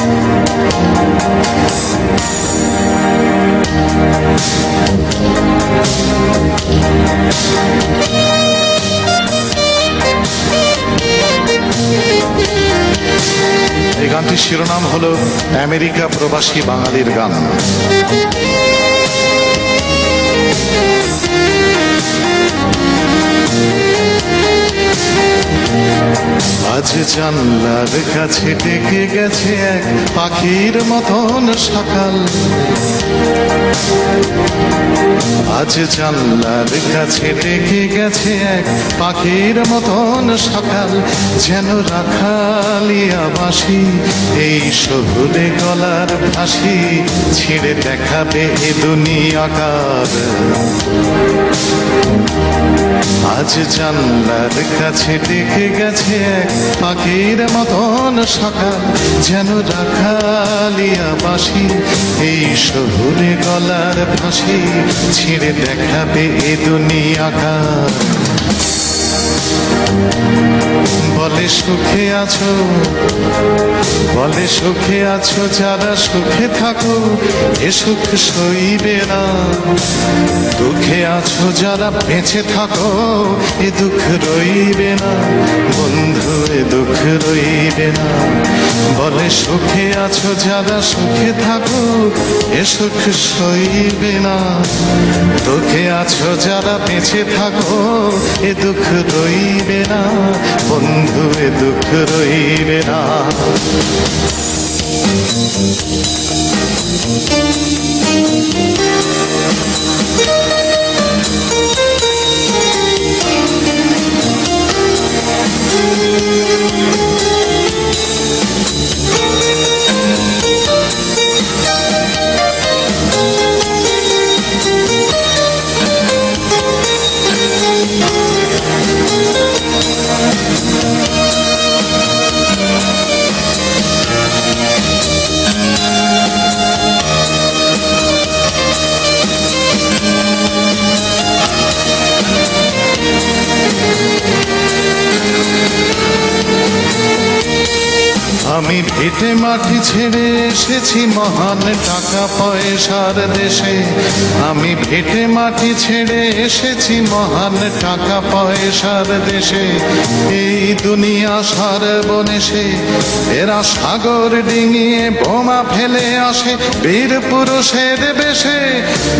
এই গানটির শিরোনাম হল আমেরিকা প্রবাসী বাঙালির গান। আজ জানলার কাছে ডেকে গেছে এক পাখির মতন সকাল। আজ জানলার কাছে ডেকে গেছে এক পাখির মতন সকাল। যেন রাখালিয়া বাসি এই শহুরে গলার ফাঁসি ছিঁড়ে দেখাবে এ দুনিয়াকার। আজ জানলার কাছে ডেকে গেছে এক পাখির মতন সকাল, যেন রাখালিয়া বাসি। এই শহুরে গলার ফাঁসি ছিঁড়ে দেখাবে এ দুনিয়াকার। বলে সুখে আছো, বলে সুখে আছো, যারা সুখে থাকো, এ সুখ সইবে না। দুঃখে আছো, যারা বেঁচে থাকো, এ দুঃখ রইবে না। বন্ধু, এ দুঃখ রইবে না। বলে সুখে আছো, যারা সুখে থাকো, এ সুখ সইবে না। দুঃখে আছো, যারা বেঁচে থাকো, এ দুঃখ রইবে না বন্ধু এ দুঃখ রইবে না আমি ভিটে মাটি ছেড়ে এসেছি মহান টাকা পয়সার দেশে। আমি ভিটে মাটি ছেড়ে এসেছি মহান টাকা পয়সার দেশে। এই দুনিয়া সার বনেছে এরা সাগর ডিঙিয়ে বোমা ফেলে আসে বীর পুরুষের বেশে।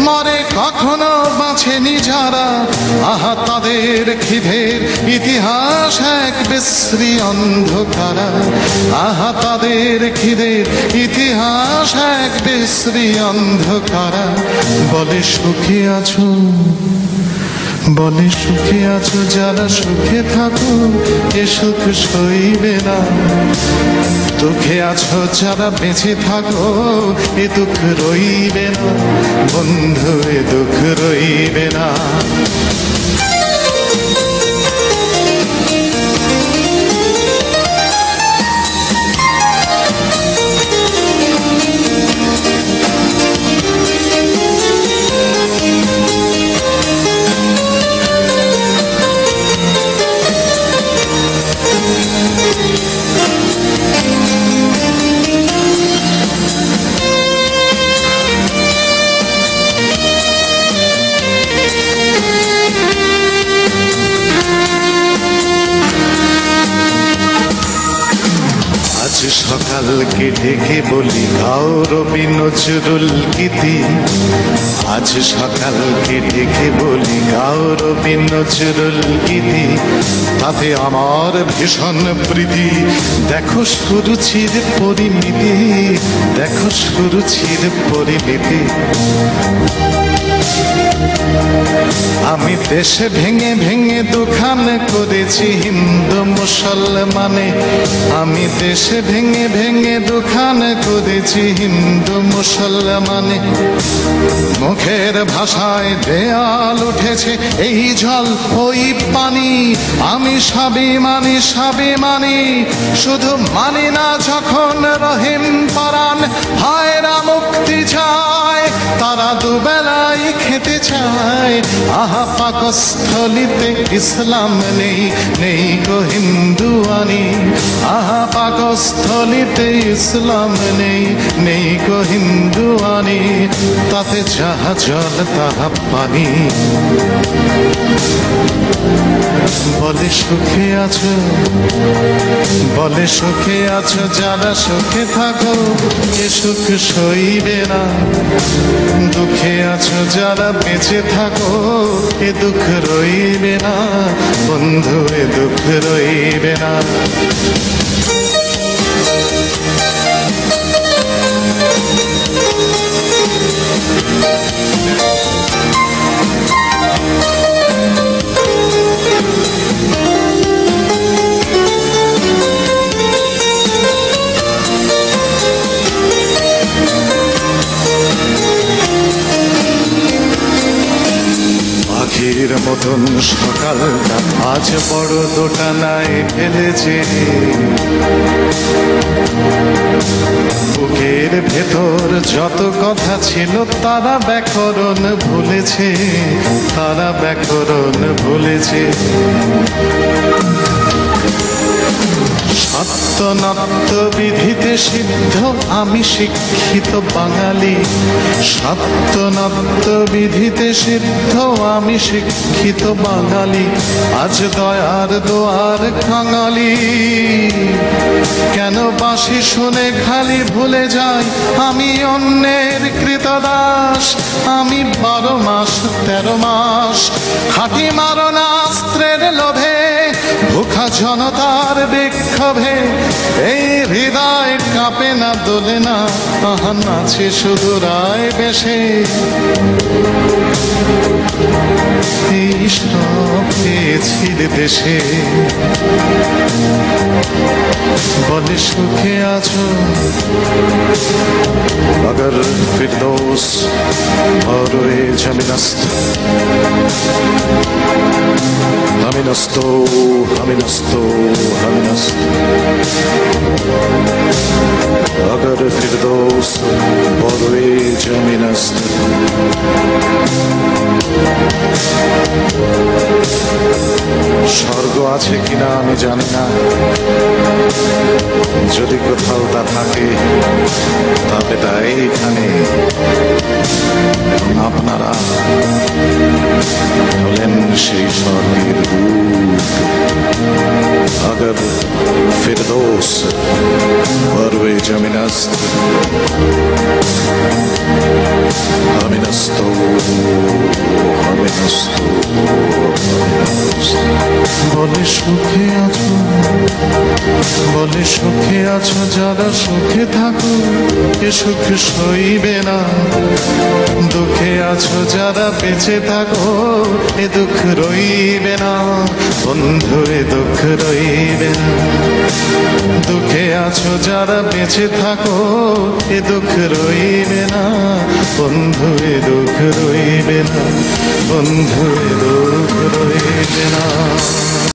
মরে কখনো বাঁচেনি যারা, আহা তাদের খিদের ইতিহাস এক বিশ্রী অন্ধকারা। আহা তাদের খিদের ইতিহাস এক বিশ্রী অন্ধকারা। বলে, সুখী আছো? বলে, সুখে আছো? যারা সুখে থাকো, এ সুখ সইবে না। দুঃখে আছো? যারা বেঁচে থাকো, এ দুঃখ রইবে না। বন্ধু, এ দুঃখ রইবে না। সকালকে ডেকে বলি গাও রবি নজরুল গীতি। আজ সকালকে ডেকে বলি গাও রবি নজরুল গীতি। তাতে আমার ভীষণ প্রীতি। দেখো সুরুচির পরিমিতি, দেখো সুরুচির পরিমিতি। আমি দেশে ভেঙে ভেঙে দোকান করেছি হিন্দু মুসলমানে। আমি দেশে ভেঙে ভেঙে দোকান করেছি হিন্দু মুসলমানে। মুখের ভাষায় দেয়াল উঠেছে, এই জল, ওই পানি। আমি সবই মানি সবই মানি। শুধু মানি না, যখন রহিম পারান ভাইরা মুক্তি চায়, তারা দুবেলায় খেতে চায়। আহা, পাকস্থলিতে ইসলাম নেই নেই গো হিন্দুয়ানি। আহা, পাকস্থলিতে ইসলাম নেই নেই গো হিন্দুয়ানি। তাতে যাহা জল, তাহা পানি। বলে, সুখে আছো। বলে, সুখে আছো, যারা সুখে থাকো, এ সুখ সইবে না। দুঃখে আছো যারা বেঁচে থাকো এ দুঃখ রইবে না। বন্ধু এ দুঃখ রইবে না। পাখির সকাল আজ বড় দোটানায় ফেলেছে। বুকের ভেতর যত কথা ছিল, তারা ব্যাকরণ ভুলেছে। তারা ব্যাকরণ ভুলেছে। সত্যনাত্য বিধিতে সিদ্ধ আমি শিক্ষিত বাঙালি। সত্যনাত্য বিধিতে সিদ্ধ আমি শিক্ষিত বাঙালি। আজ দয়ার দোয়ার কাঙালি কেন বাসি শুনে খালি ভুলে যাই? আমি অন্যের কৃতদাস। আমি বারো মাস, তেরো মাস। খাটি মারণাস্ত্রের লোভে ভুখা জনতার বিক্ষোভে এই হৃদয় কাঁপে না দোলে না আহান আছে শুধু রায় বেশে এই সব পেয়েছি রে দেশে বলে সুখে আছো अगर फिरदौस और ये जमीनस्त Hamenasto, Hamenasto, Hamenasto. Agar Firdaus, Borwe Jaminast. স্বর্গ আছে কিনা আমি জানি না যদি কোথাও তা থাকে তবে তা এইখানে আপনারা হলেন সেই বলে সুখে আছো, বলে সুখে আছো, যারা সুখে থাকো এ সুখ সইবে না? দুঃখে আছো, যারা বেঁচে থাকো, এ দুঃখ রইবে না। বন্ধু, এ দুঃখ রইবে না। দুঃখে আছো, যারা বেঁচে থাকো, এ দুঃখ রইবে না। বন্ধু, এ দুঃখ রইবে না। বন্ধু, এ দুঃখ রইবে না।